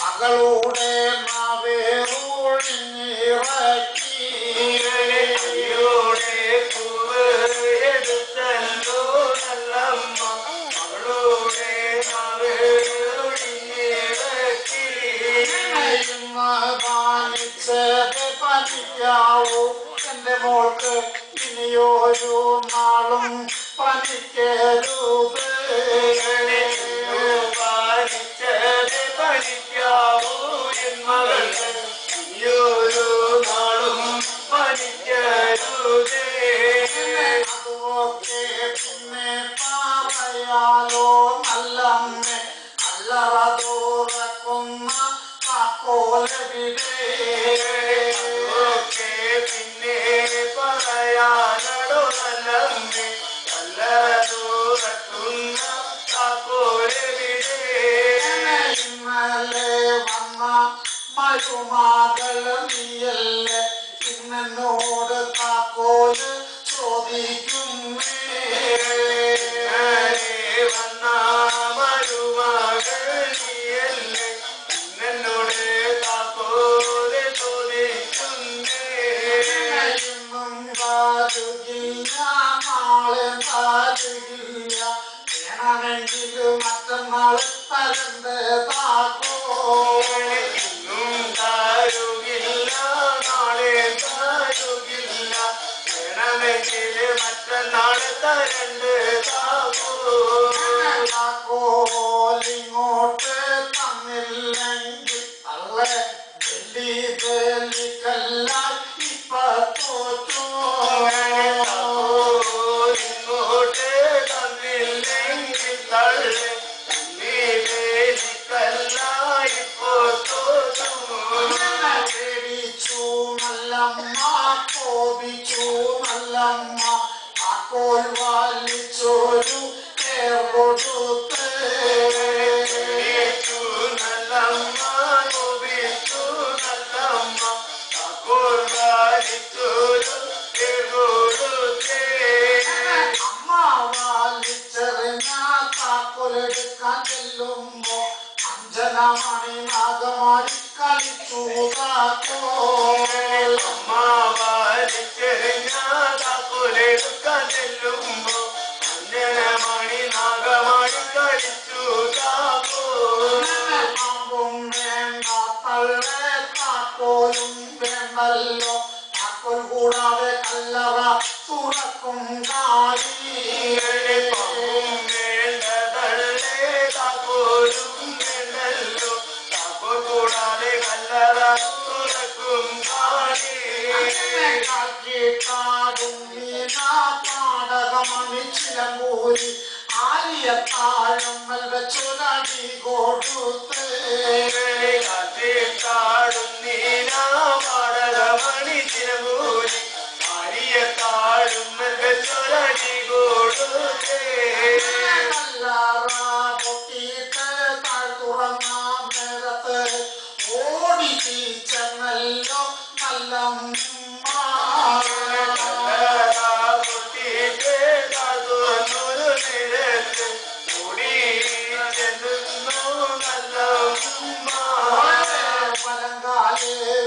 മകളുടെ പനിക്കാവൂ എന്റെ മോൾക്ക് ഇനിയോരോ നാളും പനിക്കരുത്. പാലിച്ചത് പഠിക്കാവൂ എൻ മകൾക്ക് ഈയൊരു നാളും പഠിക്കരുതേ അതുമൊക്കെ പിന്നെ പാറയാലോ നല്ലമ്മ നല്ലറ തുറക്കുന്ന താക്കോലവിടെ മരുമാകൾ നീയല്ലേ ഇന്നോട് താക്കോൽ ചോദിക്കുന്നേ വന്ന മരുമകൾ നീയല്ലേ എന്നോട് മറ്റന്നാൾ മണി നാഗമാടി കളിച്ചു താക്കോൽ അമ്മ വാരിച്ചെറിഞ്ഞ താക്കോലെടുക്കാൻ ചെല്ലുമ്പോ പാടകമണിച്ചിലമ്പൂരി ആലിയത്താഴം വെച്ചുലടി കൊടുത്ത്. കാടും നീലാപാടകമണി ആലിയ ആരിയത്താടും ചൊരടി കൊടുത്തേ. പൊട്ടിയിട്ട് താഴ് തുറന്ന നേരത്ത് ഓടി ചെന്നല്ലോ നല്ല I'm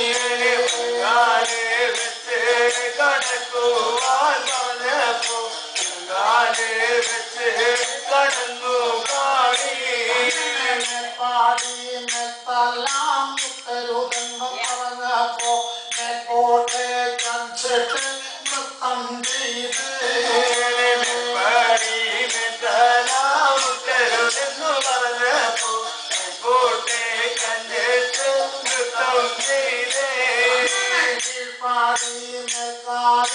Ah,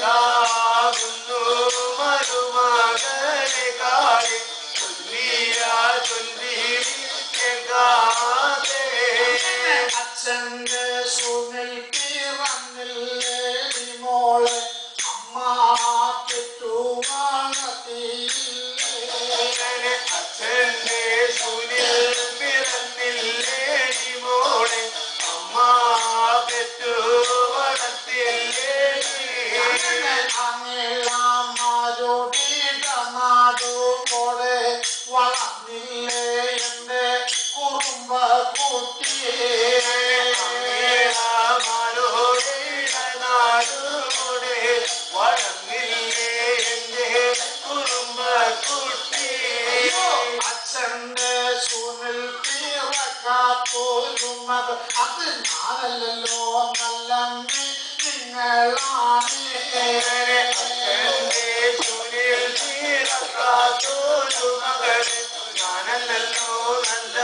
uh, അച്ഛന്റെ സുനിൽ പിറന്നില്ലേ മോളെ അമ്മ ചുറ്റുവാണത്തില്ലേ അച്ഛന്റെ സുനിൽ പിറന്നില്ലേ മോളെ? അമ്മ തെറ്റു കാത്തോരുമത് അത് ഞാനല്ലോ നല്ലമ്മി നിങ്ങളാണ്. ഞാനല്ലോ നല്ല